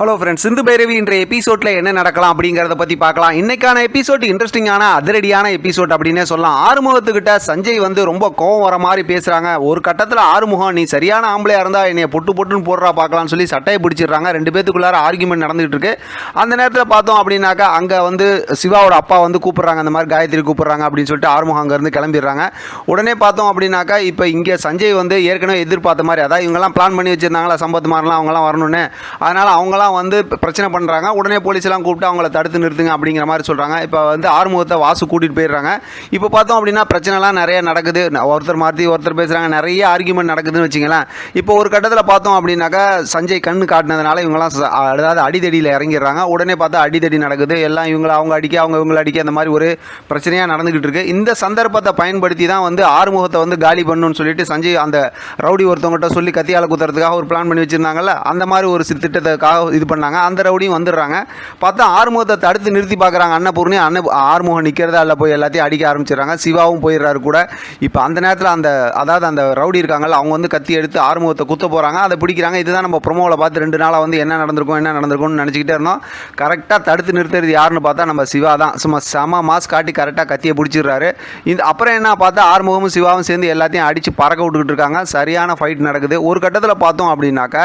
Hello friends Sindhu Bhairavi இன்றைய எபிசோட்ல என்ன நடக்கலாம் அப்படிங்கிறத பத்தி பார்க்கலாம். இன்னைக்கான எபிசோட் இன்ட்ரெஸ்டிங்கான அதிரடியான எபிசோட் அப்படின்னே சொல்லலாம். ஆறுமுகத்துக்கிட்ட சஞ்சய் வந்து ரொம்ப கோவம் வர மாதிரி பேசுறாங்க. ஒரு கட்டத்தில் ஆறுமுகம் நீ சரியான ஆம்பளையா இருந்தா என்னை பொட்டு பொட்டுன்னு போடுறா பார்க்கலாம்னு சொல்லி சட்டையை பிடிச்சிடுறாங்க. ரெண்டு பேத்துக்குள்ளார ஆர்குமெண்ட் நடந்துகிட்டு இருக்கு அந்த நேரத்தில் பார்த்தோம் அப்படின்னாக்கா அங்கே வந்து சிவாவோட அப்பா வந்து கூப்பிடுறாங்க. அந்த மாதிரி காயத்ரி கூப்பிடுறாங்க அப்படின்னு சொல்லிட்டு ஆறுமுகம் அங்கேருந்து கிளம்பிடுறாங்க. உடனே பார்த்தோம் அப்படின்னாக்கா இப்போ இங்கே சஞ்சய் வந்து ஏற்கனவே எதிர்பார்த்த மாதிரி அதாவது இவங்கெல்லாம் பிளான் பண்ணி வச்சிருந்தாங்களா சம்பத் மாதிரிலாம் அவங்கலாம் வரணும்னு. அதனால் அவங்களாம் வந்து பிரச்சனை பண்ணுறாங்க உடனே போலீஸ்லாம் கூப்பிட்டு அவங்கள தடுத்து நிறுத்துங்க அப்படிங்கிற மாதிரி சொல்கிறாங்க இப்போ வந்து ஆறுமுகத்தை வாசு கூட்டிகிட்டு போயிடுறாங்க. இப்போ பார்த்தோம் அப்படின்னா பிரச்சனைலாம் நிறைய நடக்குது. ஒருத்தர் மாற்றி ஒருத்தர் பேசுகிறாங்க நிறைய ஆர்கியூமெண்ட் நடக்குதுன்னு வச்சுங்களேன் இப்போ ஒரு கட்டத்தில் பார்த்தோம் அப்படின்னாக்கா சஞ்சய் கண்ணு காட்டினதுனால இவங்கெல்லாம் அதாவது அடிதடியில் இறங்கிடுறாங்க. உடனே பார்த்தா அடிதடி நடக்குது. எல்லாம் இவங்கள அவங்க அடிக்க அவங்க இவங்களை அடிக்க அந்த மாதிரி ஒரு பிரச்சனையாக நடந்துக்கிட்டு இருக்கு. இந்த சந்தர்ப்பத்தை பயன்படுத்தி தான் வந்து ஆறுமுகத்தை வந்து காலி பண்ணணும்னு சொல்லிட்டு சஞ்சய் அந்த ரவுடி ஒருத்தவங்ககிட்ட சொல்லி கத்தியால குத்துறதுக்காக ஒரு பிளான் பண்ணி வச்சுருந்தாங்கல்ல. அந்த மாதிரி ஒரு திட்டத்துக்காக இது பண்ணாங்க. அந்த ரவுடியும் வந்துடுறாங்க. பார்த்தா ஆறுமுகத்தை தடுத்து நிறுத்தி பார்க்குறாங்க. அன்னபூர்ணி அன்ன ஆறுமுகம் நிற்கிறதா இல்லை போய் எல்லாத்தையும் அடிக்க ஆரம்பிச்சிடுறாங்க. சிவாவும் போயிடுறாரு கூட. இப்போ அந்த நேரத்தில் அந்த அதாவது அந்த ரவுடி இருக்காங்கல்ல அவங்க வந்து கத்தி எடுத்து ஆறுமுகத்தை குத்த போகிறாங்க அதை பிடிக்கிறாங்க. இதுதான் நம்ம ப்ரொமோவில் பார்த்து ரெண்டு நாளாக வந்து என்ன நடந்திருக்கும் என்ன நடந்திருக்கும்னு நினச்சிக்கிட்டே இருந்தோம். கரெக்டாக தடுத்து நிறுத்துறது யாருன்னு பார்த்தா நம்ம சிவா தான். சும்மா செம மாஸ் காட்டி கரெக்டாக கத்தியை பிடிச்சிடுறாரு. இந்த அப்புறம் என்ன பார்த்தா ஆறுமுகமும் சிவாவும் சேர்ந்து எல்லாத்தையும் அடித்து பறக்க விட்டுக்கிட்டு இருக்காங்க. சரியான ஃபைட் நடக்குது. ஒரு கட்டத்தில் பார்த்தோம் அப்படின்னாக்கா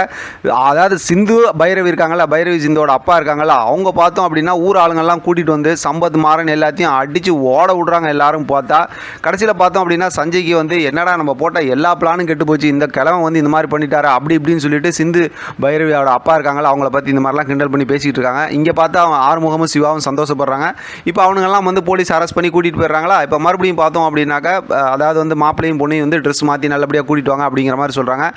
அதாவது சிந்து பைரவி இருக்காங்களா பைரவி சிந்தோட அப்பா இருக்காங்களா அவங்க பார்த்தோம் அப்படின்னா ஊர் ஆளுங்கள்லாம் கூட்டிகிட்டு வந்து சம்பத் மாறன் எல்லாத்தையும் அடித்து ஓட விடுறாங்க எல்லாரும் பார்த்தா. கடைசியில் பார்த்தோம் அப்படின்னா சஞ்சய்க்கு வந்து என்னடா நம்ம போட்டால் எல்லா பிளானும் கெட்டு போச்சு இந்த கிழவன் வந்து இந்த மாதிரி பண்ணிட்டாரு அப்படி இப்படின்னு சொல்லிட்டு சிந்து பைரவியோட அப்பா இருக்காங்களா அவங்கள பற்றி இந்த மாதிரிலாம் கிண்டல் பண்ணி பேசிகிட்டு இருக்காங்க. இங்கே பார்த்தா அவன் ஆறுமுகமும் சிவாவும் சந்தோஷப்படுறாங்க. இப்போ அவனுங்கெல்லாம் வந்து போலீஸ் அரெஸ்ட் பண்ணி கூட்டிகிட்டு போயிடுறாங்களா? இப்போ மறுபடியும் பார்த்தோம் அப்படின்னாக்கா அதாவது வந்து மாப்பிள்ளையும் பொண்ணையும் வந்து ட்ரெஸ் மாற்றி நல்லபடியாக கூட்டிட்டு வாங்க அப்படிங்கிற மாதிரி சொல்கிறாங்க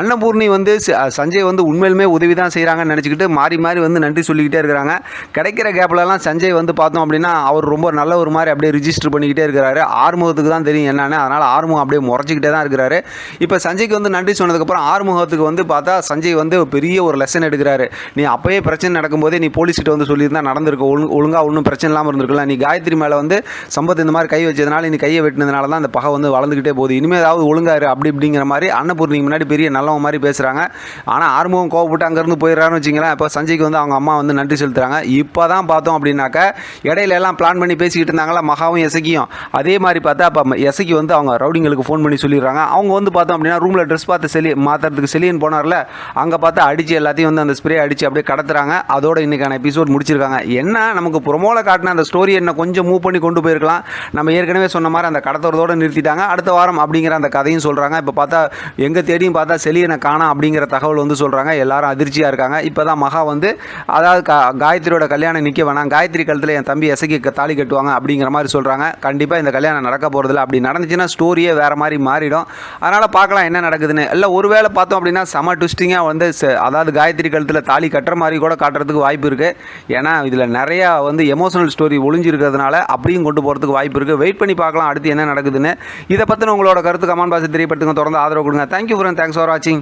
அன்னபூர்ணி வந்து சஞ்சய் வந்து உண்மையிலுமே உதவி தான் செய்கிறாங்கன்னு நினச்சிக்கிட்டு மாறி மாறி வந்து நன்றி சொல்லிக்கிட்டே இருக்கிறாங்க. கிடைக்கிற கேப்லலாம் சஞ்சய் வந்து பார்த்தோம் அப்படின்னா அவர் ரொம்ப நல்ல ஒரு மாதிரி அப்படியே ரிஜிஸ்டர் பண்ணிக்கிட்டே இருக்கிறாரு. ஆறுமுகத்துக்கு தான் தெரியும் என்னன்னு. அதனால் ஆறுமுகம் அப்படியே முறைச்சிக்கிட்டே தான் இருக்கிறாரு. இப்போ சஞ்சய்க்கு வந்து நன்றி சொன்னதுக்கப்புறம் ஆறுமுகத்துக்கு வந்து பார்த்தா சஞ்சய் வந்து பெரிய ஒரு லெசன் எடுக்கிறாரு. நீ அப்பயே பிரச்சனை நடக்கும்போதே நீ போலீஸ்கிட்ட வந்து சொல்லியிருந்தா நடந்திருக்க. ஒழுங்கு ஒழுங்காக ஒன்றும் பிரச்சனை இல்லாமல் இருந்திருக்கலாம் நீ காயத்ரி மேலே வந்து சம்பத் இந்த மாதிரி கை வச்சதுனால நீ கையை வெட்டினதுனால தான் அந்த பகை வந்து வளர்ந்துக்கிட்டே போகுது. இனிமேல் ஏதாவது ஒழுங்காரு அப்படி இப்படிங்கிற மாதிரி அன்னபூர்ணிக்கு முன்னாடி பெரிய நல்லவன் மாதிரி பேசுகிறாங்க ஆனால் ஆறுமுகம் கோவப்பட்டு அங்கேருந்து போயிடுறாருன்னு வச்சிங்களேன். இப்போ சஞ்சய்க்கு வந்து அவங்க அம்மா வந்து நன்றி செலுத்துகிறாங்க இப்போ தான் பார்த்தோம் அப்படின்னாக்க இடையில எல்லாம் பிளான் பண்ணி பேசிக்கிட்டு இருந்தாங்களா? மகாவும் எசக்கியும். அதே மாதிரி பார்த்தா அப்போ எசக்கி வந்து அவங்க ரவுடிங்களுக்கு ஃபோன் பண்ணி சொல்லிடுறாங்க. அவங்க வந்து பார்த்தோம் அப்படின்னா ரூமில் ட்ரெஸ் பார்த்து செலி மாற்றுறதுக்கு செலியன் போனார்ல. அங்கே பார்த்தா அடித்து எல்லாத்தையும் வந்து அந்த ஸ்ப்ரே அடித்து அப்படியே கடத்துறாங்க. அதோட இன்றைக்கான எபிசோட் முடிச்சிருக்காங்க. என்ன நமக்கு ப்ரொமோல காட்டின அந்த ஸ்டோரி என்ன கொஞ்சம் மூவ் பண்ணி கொண்டு போயிருக்கலாம். நம்ம ஏற்கனவே சொன்ன மாதிரி அந்த கடத்துறதோட நிறுத்திட்டாங்க. அடுத்த வாரம் அப்படிங்கிற அந்த கதையும் சொல்கிறாங்க இப்போ பார்த்தா எங்கே தேடியும் பார்த்தா செலியனை காணாம் அப்படிங்கிற தகவல் வந்து சொல்கிறாங்க எல்லாரும் அதிர்ச்சியாக இருக்காங்க. இப்போ தான் மகா வந்து அதாவது கா காயத்ரியோட கல்யாணம் நிற்க வேணாம். காயத்ரி கழுத்தில் என் தம்பி எசைக்கு தாலி கட்டுவாங்க அப்படிங்கிற மாதிரி சொல்கிறாங்க கண்டிப்பாக இந்த கல்யாணம் நடக்க போகிறதில்ல அப்படி நடந்துச்சுன்னா ஸ்டோரியே வேறு மாதிரி மாறிடும். அதனால் பார்க்கலாம் என்ன நடக்குதுன்னு. இல்லை ஒருவேளை பார்த்தோம் அப்படின்னா செம ட்விஸ்டிங்காக வந்து ச- அதாவது காயத்ரி கழுத்தில் தாலி கட்டுற மாதிரி கூட காட்டுறதுக்கு வாய்ப்பு இருக்குது ஏன்னா இதில் நிறையா வந்து எமோஷனல் ஸ்டோரி ஒளிஞ்சிருக்கிறதுனால அப்படியும் கொண்டு போகிறதுக்கு வாய்ப்பு இருக்குது வெயிட் பண்ணி பார்க்கலாம் அடுத்து என்ன நடக்குதுன்னு. இதை பற்றின உங்களோட கருத்து கமெண்ட் பாக்ஸ் தெரியப்படுத்துங்க. தொடர்ந்து ஆதரவு கொடுங்க. தேங்க்யூ ஃப்ரெண்ட் தேங்க்ஸ் ஃபார் வாட்சிங்